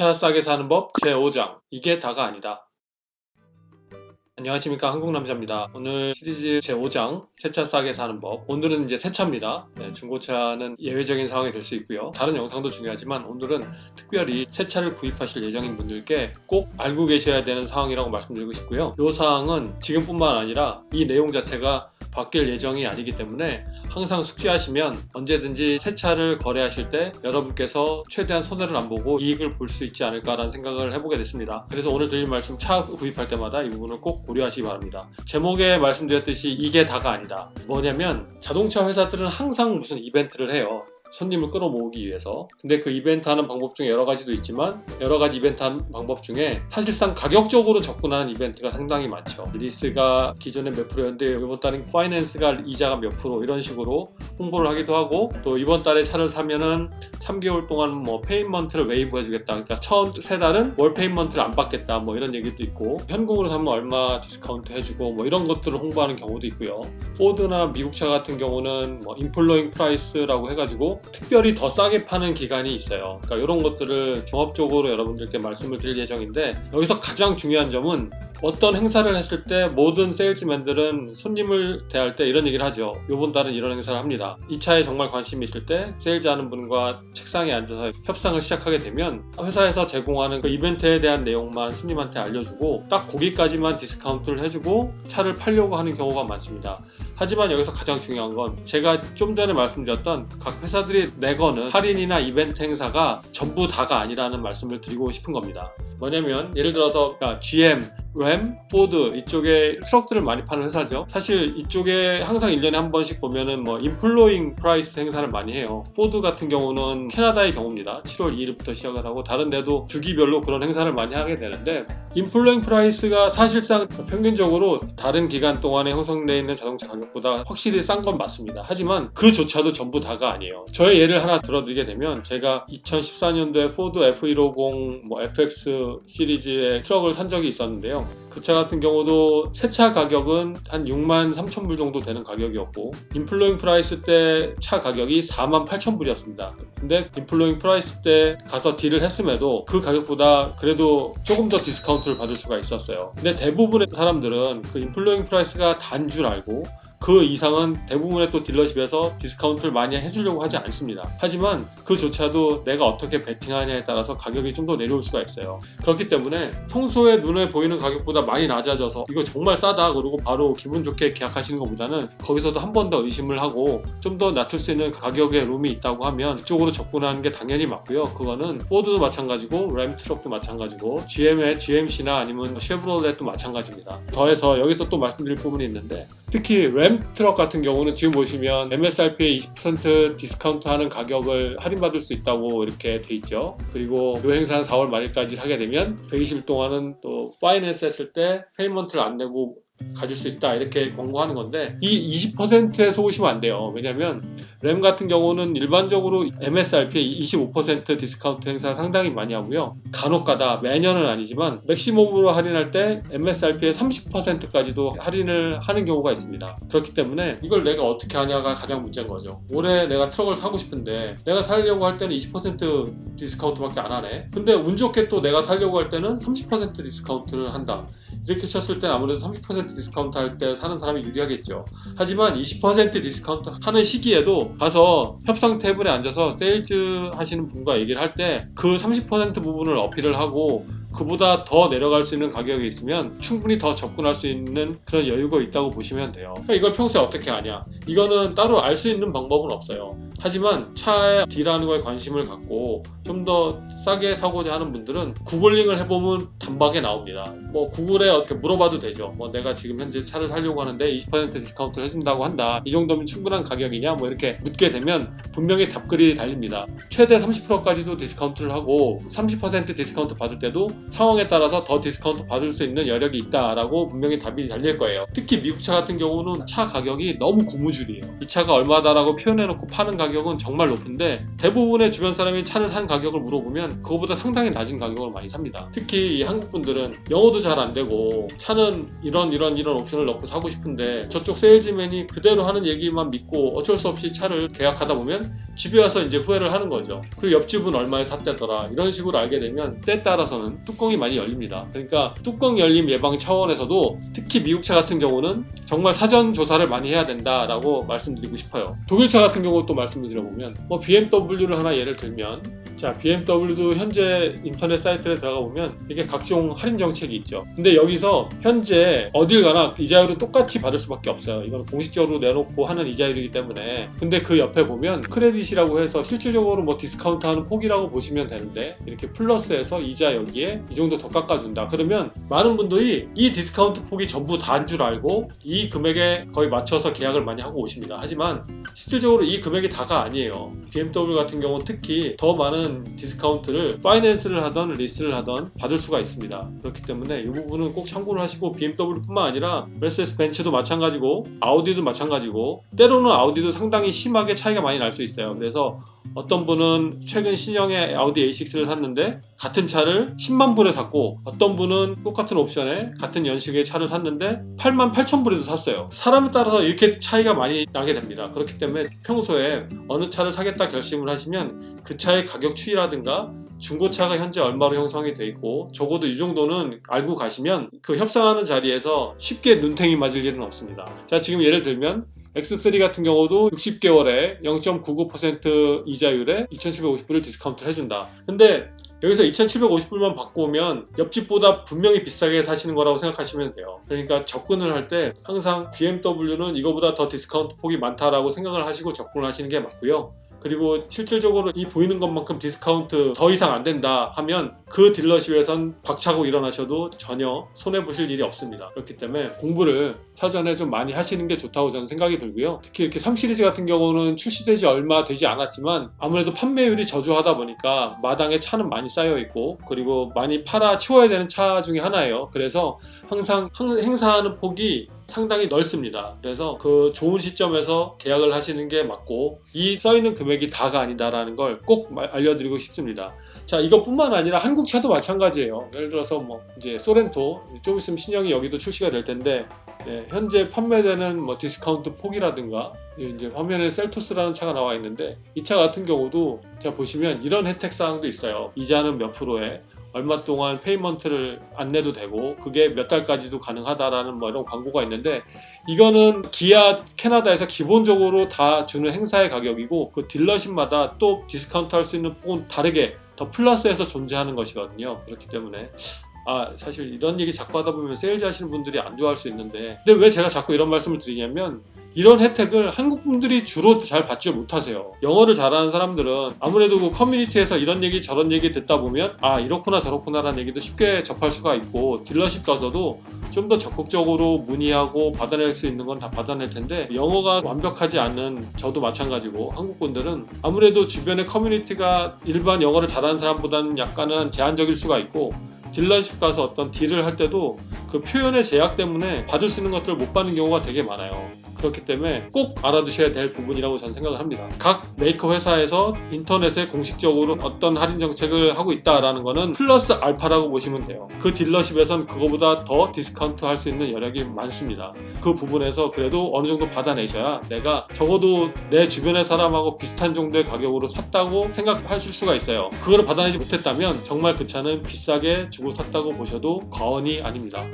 차 싸게 사는 법 제5장 이게 다가 아니다. 안녕하십니까 한국남자입니다. 오늘 시리즈 제5장 새차 싸게 사는 법 오늘은 이제 새 차입니다. 네, 중고차는 예외적인 상황이 될 수 있고요. 다른 영상도 중요하지만 오늘은 특별히 새 차를 구입하실 예정인 분들께 꼭 알고 계셔야 되는 상황이라고 말씀드리고 싶고요. 이 사항은 지금뿐만 아니라 이 내용 자체가 바뀔 예정이 아니기 때문에 항상 숙지하시면 언제든지 새 차를 거래하실 때 여러분께서 최대한 손해를 안 보고 이익을 볼 수 있지 않을까라는 생각을 해보게 됐습니다. 그래서 오늘 드릴 말씀 차 구입할 때마다 이 부분을 꼭 고려하시기 바랍니다. 제목에 말씀드렸듯이 이게 다가 아니다. 뭐냐면 자동차 회사들은 항상 무슨 이벤트를 해요. 손님을 끌어모으기 위해서. 근데 그 이벤트 하는 방법 중에 여러 가지도 있지만 여러 가지 이벤트 하는 방법 중에 사실상 가격적으로 접근하는 이벤트가 상당히 많죠. 리스가 기존에 몇 프로였는데 이번 달엔 파이낸스가 이자가 몇 프로 이런 식으로 홍보를 하기도 하고 또 이번 달에 차를 사면은 3개월 동안 뭐 페인먼트를 웨이브 해주겠다. 그러니까 처음 세 달은 월 페인먼트를 안 받겠다. 뭐 이런 얘기도 있고 현금으로 사면 얼마 디스카운트 해주고 뭐 이런 것들을 홍보하는 경우도 있고요. 포드나 미국 차 같은 경우는 뭐 인플로잉 프라이스라고 해가지고 특별히 더 싸게 파는 기간이 있어요. 그러니까 이런 것들을 종합적으로 여러분들께 말씀을 드릴 예정인데 여기서 가장 중요한 점은 어떤 행사를 했을 때 모든 세일즈맨들은 손님을 대할 때 이런 얘기를 하죠. 요번 달은 이런 행사를 합니다. 이 차에 정말 관심이 있을 때 세일즈 하는 분과 책상에 앉아서 협상을 시작하게 되면 회사에서 제공하는 그 이벤트에 대한 내용만 손님한테 알려주고 딱 거기까지만 디스카운트를 해주고 차를 팔려고 하는 경우가 많습니다. 하지만 여기서 가장 중요한 건 제가 좀 전에 말씀드렸던 각 회사들이 내거는 할인이나 이벤트 행사가 전부 다가 아니라는 말씀을 드리고 싶은 겁니다. 뭐냐면 예를 들어서 그러니까 GM, 램, 포드 이쪽에 트럭들을 많이 파는 회사죠. 사실 이쪽에 항상 1년에 한 번씩 보면은 뭐 인플로잉 프라이스 행사를 많이 해요. 포드 같은 경우는 캐나다의 경우입니다. 7월 2일부터 시작을 하고 다른 데도 주기별로 그런 행사를 많이 하게 되는데 인플로잉 프라이스가 사실상 평균적으로 다른 기간 동안에 형성되어 있는 자동차 가격보다 확실히 싼 건 맞습니다. 하지만 그조차도 전부 다가 아니에요. 저의 예를 하나 들어드리게 되면 제가 2014년도에 포드 F150 뭐 FX 시리즈의 트럭을 산 적이 있었는데요. 그 차 같은 경우도 새 차 가격은 한 6만 3천 불 정도 되는 가격이었고 인플로잉 프라이스 때 차 가격이 4만 8천 불이었습니다. 근데 인플로잉 프라이스 때 가서 딜을 했음에도 그 가격보다 그래도 조금 더 디스카운트를 받을 수가 있었어요. 근데 대부분의 사람들은 그 인플로잉 프라이스가 단 줄 알고 그 이상은 대부분의 또 딜러십에서 디스카운트를 많이 해주려고 하지 않습니다. 하지만 그조차도 내가 어떻게 베팅하냐에 따라서 가격이 좀 더 내려올 수가 있어요. 그렇기 때문에 평소에 눈에 보이는 가격보다 많이 낮아져서 이거 정말 싸다 그러고 바로 기분 좋게 계약하시는 것보다는 거기서도 한 번 더 의심을 하고 좀 더 낮출 수 있는 가격의 룸이 있다고 하면 그쪽으로 접근하는 게 당연히 맞고요. 그거는 포드도 마찬가지고 램 트럭도 마찬가지고 GM의 GMC나 아니면 쉐브롤렛도 마찬가지입니다. 더해서 여기서 또 말씀드릴 부분이 있는데 특히 램 트럭 같은 경우는 지금 보시면 MSRP에 20% 디스카운트 하는 가격을 할인받을 수 있다고 이렇게 돼 있죠. 그리고 요 행사 한 4월 말일까지 사게 되면 120일 동안은 또 파이낸스 했을 때 페이먼트를 안 내고 가질 수 있다 이렇게 권고하는 건데 이 20%에 속으시면 안 돼요. 왜냐면 램 같은 경우는 일반적으로 MSRP에 25% 디스카운트 행사 상당히 많이 하고요. 간혹가다 매년은 아니지만 맥시멈으로 할인할 때 MSRP의 30%까지도 할인을 하는 경우가 있습니다. 그렇기 때문에 이걸 내가 어떻게 하냐가 가장 문제인 거죠. 올해 내가 트럭을 사고 싶은데 내가 살려고 할 때는 20% 디스카운트밖에 안 하네. 근데 운 좋게 또 내가 살려고 할 때는 30% 디스카운트를 한다 이렇게 쳤을 땐 아무래도 30% 디스카운트 할 때 사는 사람이 유리하겠죠. 하지만 20% 디스카운트 하는 시기에도 가서 협상 테이블에 앉아서 세일즈 하시는 분과 얘기를 할 때 그 30% 부분을 어필을 하고 그보다 더 내려갈 수 있는 가격이 있으면 충분히 더 접근할 수 있는 그런 여유가 있다고 보시면 돼요. 그러니까 이걸 평소에 어떻게 하냐? 이거는 따로 알 수 있는 방법은 없어요. 하지만 차에 딜하는 거에 관심을 갖고 좀 더 싸게 사고자 하는 분들은 구글링을 해보면 단박에 나옵니다. 뭐 구글에 어떻게 물어봐도 되죠. 뭐 내가 지금 현재 차를 사려고 하는데 20% 디스카운트를 해준다고 한다. 이 정도면 충분한 가격이냐? 뭐 이렇게 묻게 되면 분명히 답글이 달립니다. 최대 30%까지도 디스카운트를 하고 30% 디스카운트 받을 때도 상황에 따라서 더 디스카운트 받을 수 있는 여력이 있다라고 분명히 답이 달릴 거예요. 특히 미국 차 같은 경우는 차 가격이 너무 고무줄이에요. 이 차가 얼마다라고 표현해놓고 파는 가격 은 정말 높은데 대부분의 주변 사람이 차를 산 가격 가격을 물어보면 그거보다 상당히 낮은 가격으로 많이 삽니다. 특히 이 한국 분들은 영어도 잘 안 되고 차는 이런 이런 이런 옵션을 넣고 사고 싶은데 저쪽 세일즈맨이 그대로 하는 얘기만 믿고 어쩔 수 없이 차를 계약하다 보면 집에 와서 이제 후회를 하는 거죠. 그 옆집은 얼마에 샀대더라 이런 식으로 알게 되면 때에 따라서는 뚜껑이 많이 열립니다. 그러니까 뚜껑 열림 예방 차원에서도 특히 미국 차 같은 경우는 정말 사전 조사를 많이 해야 된다라고 말씀드리고 싶어요. 독일 차 같은 경우 또 말씀 을 드려보면 뭐 BMW를 하나 예를 들면 자 BMW도 현재 인터넷 사이트에 들어가 보면 이게 각종 할인 정책이 있죠. 근데 여기서 현재 어딜 가나 이자율은 똑같이 받을 수밖에 없어요. 이건 공식적으로 내놓고 하는 이자율이기 때문에 근데 그 옆에 보면 크레딧이라고 해서 실질적으로 뭐 디스카운트 하는 폭이라고 보시면 되는데 이렇게 플러스해서 이자 여기에 이 정도 더 깎아준다. 그러면 많은 분들이 이 디스카운트 폭이 전부 다인 줄 알고 이 금액에 거의 맞춰서 계약을 많이 하고 오십니다. 하지만 실질적으로 이 금액이 다가 아니에요. BMW 같은 경우는 특히 더 많은 디스카운트를 파이낸스를 하던 리스를 하던 받을 수가 있습니다. 그렇기 때문에 이 부분은 꼭 참고를 하시고 BMW뿐만 아니라 메르세스 벤츠도 마찬가지고 아우디도 마찬가지고 때로는 아우디도 상당히 심하게 차이가 많이 날 수 있어요. 그래서 어떤 분은 최근 신형의 아우디 A6를 샀는데 같은 차를 10만 불에 샀고 어떤 분은 똑같은 옵션에 같은 연식의 차를 샀는데 8만 8천 불에도 샀어요. 사람에 따라서 이렇게 차이가 많이 나게 됩니다. 그렇기 때문에 평소에 어느 차를 사겠다 결심을 하시면 그 차의 가격 추이라든가 중고차가 현재 얼마로 형성이 돼 있고 적어도 이 정도는 알고 가시면 그 협상하는 자리에서 쉽게 눈탱이 맞을 일은 없습니다. 자 지금 예를 들면 X3 같은 경우도 60개월에 0.99% 이자율에 2,750불을 디스카운트를 해준다. 근데 여기서 2,750불만 받고 오면 옆집보다 분명히 비싸게 사시는 거라고 생각하시면 돼요. 그러니까 접근을 할 때 항상 BMW는 이거보다 더 디스카운트 폭이 많다라고 생각을 하시고 접근을 하시는 게 맞고요. 그리고 실질적으로 이 보이는 것만큼 디스카운트 더 이상 안 된다 하면 그 딜러십에선 박차고 일어나셔도 전혀 손해보실 일이 없습니다. 그렇기 때문에 공부를 사전에 좀 많이 하시는 게 좋다고 저는 생각이 들고요. 특히 이렇게 3 시리즈 같은 경우는 출시되지 얼마 되지 않았지만 아무래도 판매율이 저조하다 보니까 마당에 차는 많이 쌓여 있고 그리고 많이 팔아 치워야 되는 차 중에 하나예요. 그래서 항상 행사하는 폭이 상당히 넓습니다. 그래서 그 좋은 시점에서 계약을 하시는 게 맞고 이 써있는 금액이 다가 아니다라는 걸 꼭 알려드리고 싶습니다. 자 이것뿐만 아니라 한국 차도 마찬가지예요. 예를 들어서 뭐 이제 소렌토 좀 있으면 신형이 여기도 출시가 될 텐데 예, 현재 판매되는 뭐 디스카운트 폭이라든가 이제 화면에 셀토스라는 차가 나와 있는데 이 차 같은 경우도 제가 보시면 이런 혜택 사항도 있어요. 이자는 몇 프로에 얼마 동안 페이먼트를 안 내도 되고 그게 몇 달까지도 가능하다라는 뭐 이런 광고가 있는데 이거는 기아 캐나다에서 기본적으로 다 주는 행사의 가격이고 그 딜러십마다 또 디스카운트 할 수 있는 폭은 다르게 더 플러스해서 존재하는 것이거든요. 그렇기 때문에 아 사실 이런 얘기 자꾸 하다 보면 세일즈 하시는 분들이 안 좋아할 수 있는데 근데 왜 제가 자꾸 이런 말씀을 드리냐면 이런 혜택을 한국 분들이 주로 잘 받지 못하세요. 영어를 잘하는 사람들은 아무래도 그 커뮤니티에서 이런 얘기 저런 얘기 듣다 보면 아 이렇구나 저렇구나라는 얘기도 쉽게 접할 수가 있고 딜러십 가서도 좀 더 적극적으로 문의하고 받아낼 수 있는 건 다 받아낼 텐데 영어가 완벽하지 않은 저도 마찬가지고 한국 분들은 아무래도 주변의 커뮤니티가 일반 영어를 잘하는 사람보다는 약간은 제한적일 수가 있고 딜러십 가서 어떤 딜을 할 때도 그 표현의 제약 때문에 받을 수 있는 것들을 못 받는 경우가 되게 많아요. 그렇기 때문에 꼭 알아두셔야 될 부분이라고 저는 생각을 합니다. 각 메이커 회사에서 인터넷에 공식적으로 어떤 할인 정책을 하고 있다라는 거는 플러스 알파라고 보시면 돼요. 그 딜러십에선 그거보다 더 디스카운트 할 수 있는 여력이 많습니다. 그 부분에서 그래도 어느 정도 받아내셔야 내가 적어도 내 주변의 사람하고 비슷한 정도의 가격으로 샀다고 생각하실 수가 있어요. 그걸 받아내지 못했다면 정말 그 차는 비싸게 주고 샀다고 보셔도 과언이 아닙니다.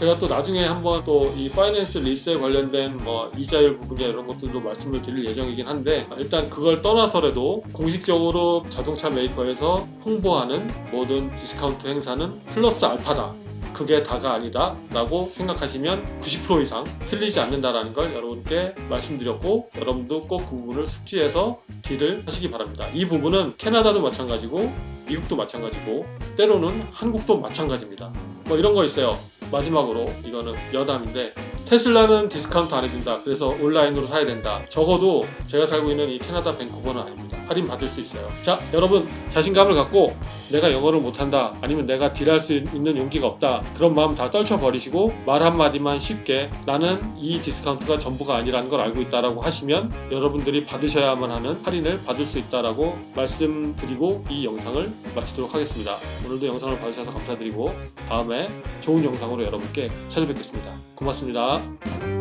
제가 또 나중에 한번 또 이 파이낸스 리스에 관련된 뭐 이자율 부분이나 이런 것들도 말씀을 드릴 예정이긴 한데 일단 그걸 떠나서라도 공식적으로 자동차 메이커에서 홍보하는 모든 디스카운트 행사는 플러스 알파다. 그게 다가 아니다 라고 생각하시면 90% 이상 틀리지 않는다라는 걸 여러분께 말씀드렸고 여러분도 꼭 그 부분을 숙지해서 딜을 하시기 바랍니다. 이 부분은 캐나다도 마찬가지고 미국도 마찬가지고 때로는 한국도 마찬가지입니다. 뭐 이런 거 있어요. 마지막으로 이거는 여담인데 테슬라는 디스카운트 안 해준다. 그래서 온라인으로 사야 된다. 적어도 제가 살고 있는 이 캐나다 밴쿠버는 아닙니다. 할인 받을 수 있어요. 자, 여러분 자신감을 갖고 내가 영어를 못한다 아니면 내가 딜할 수 있는 용기가 없다 그런 마음 다 떨쳐버리시고 말 한마디만 쉽게 나는 이 디스카운트가 전부가 아니라는 걸 알고 있다라고 하시면 여러분들이 받으셔야만 하는 할인을 받을 수 있다라고 말씀드리고 이 영상을 마치도록 하겠습니다. 오늘도 영상을 봐주셔서 감사드리고 다음에 좋은 영상으로 여러분께 찾아뵙겠습니다. 고맙습니다.